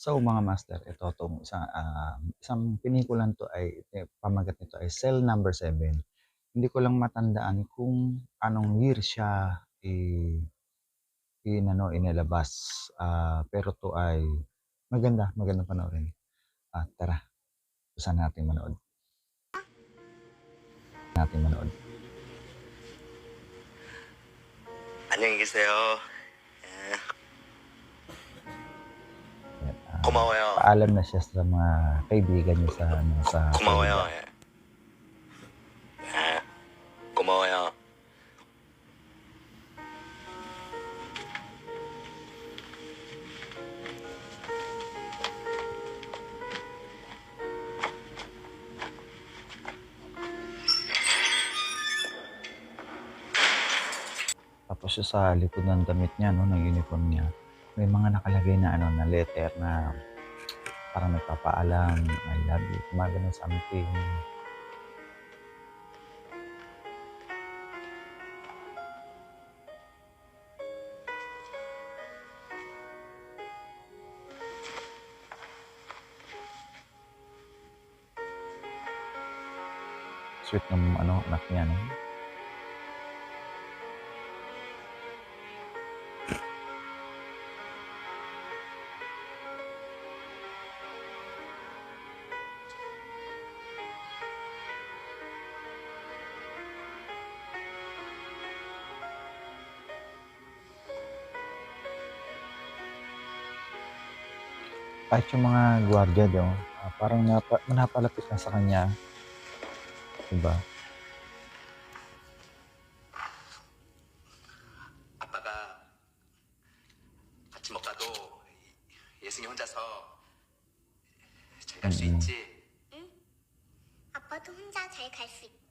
So mga master, ito tong isang, ah, isang pinikulan 'to ay eh, pamagat nito ay Cell Number 7. Hindi ko lang matandaan kung anong year siya i inano, inilabas. Ah, pero 'to ay maganda, magandang panoorin. Ah, tara, usan natin manood. Natin manood. 안녕히 계세요. Kumawayo. Paalam na siya sa mga kaibigan niya sa ano sa. Kumawayo. Eh. Eh, kumawayo. Tapos siya sa likod ng damit niya, no, ng uniform niya may mga nakalagay na ano na letter na parang nagpapaalam, I love you, mga ganun something. Sweet ng ano, anak niya, no? Kahit yung mga gwardiya daw, ah, parang napa, napalapit na sa kanya. Diba? 아빠가 같이 못 가도 예- 예승이 혼자서 잘 갈 수 음. 있지? 아빠도 혼자 잘 갈 수 있지?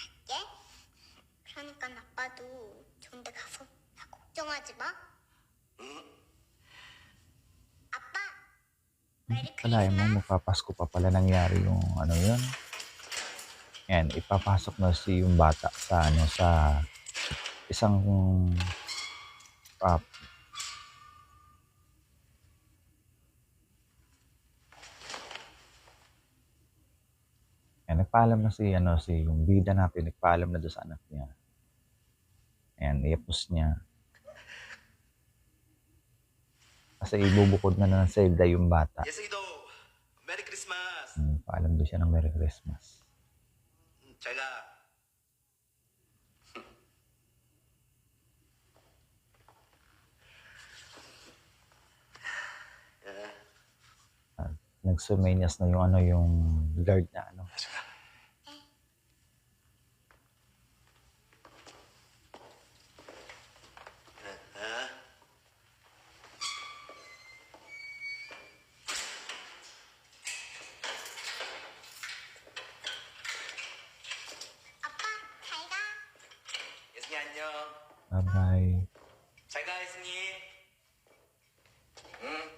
갈게. 그러니까 아빠도 좋은 데 가서 나 걱정하지 마. 아빠, 메리 Kalahin mo, 크리스마스. magpapasko pa pala nangyari yung ano yun. Yan, ipapasok na si yung bata sa ano sa isang ah, nagpaalam na si, ano, si yung bida natin, nagpaalam na doon sa anak niya. And iapos niya. Kasi ibubukod na na ng save day yung bata. Yes, Ido. Merry Christmas! Hmm, paalam doon siya ng Merry Christmas. Hmm, tsaga. nagsumenyas na yung ano yung guard na ano. Bye-bye. 잘 가, 예승이. 응.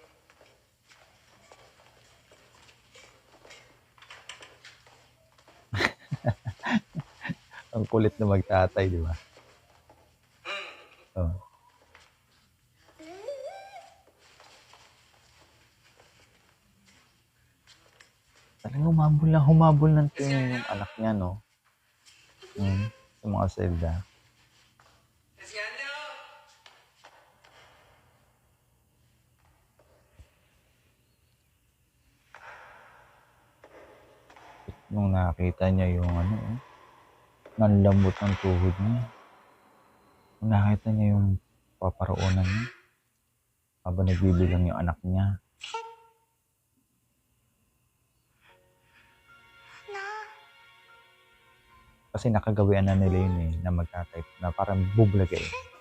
Ang kulit na magtatay, di ba? Oh. Talagang humabol lang, humabol ng tingin yung anak niya, no? Hmm, sa mga selda. Nung nakita niya yung ano, oh, nanlambot ng tuhod niya. Nung nakita niya yung paparoonan niya, habang nagbibilang yung anak niya. 나 Kasi nakagawian na nila yun eh, na magta-type, na parang bublagay.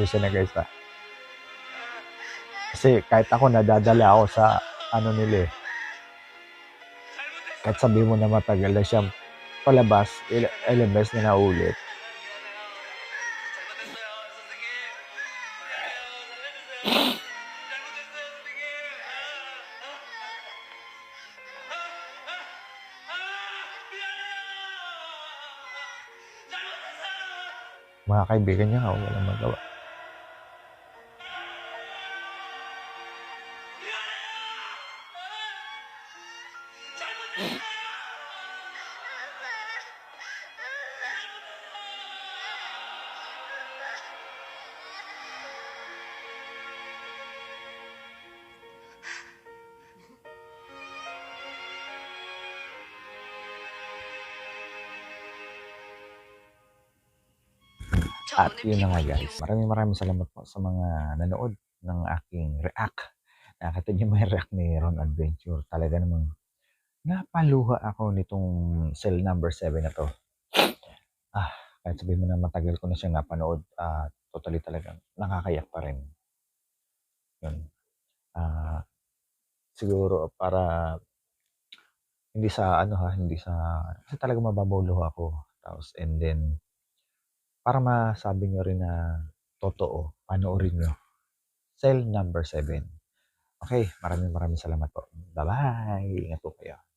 competition na guys na. Kasi kahit ako nadadala ako sa ano nila eh. Kahit sabi mo na matagal na siya palabas, il- LMS na naulit. mga kaibigan niya, ako wala magawa. At yun na nga guys. Maraming maraming salamat po sa mga nanood ng aking react. Nakita niyo may react ni Ron Adventure. Talaga namang napaluha ako nitong cell number 7 na to. Ah, kahit sabihin mo na matagal ko na siya napanood, ah, totally talagang nakakayak pa rin. Yun. Ah, siguro para hindi sa ano ha, hindi sa kasi talaga mababaw ako. Tapos and then para masabi nyo rin na totoo, panoorin nyo. Cell number 7. Okay, maraming maraming salamat po. Bye-bye. Ingat po kayo.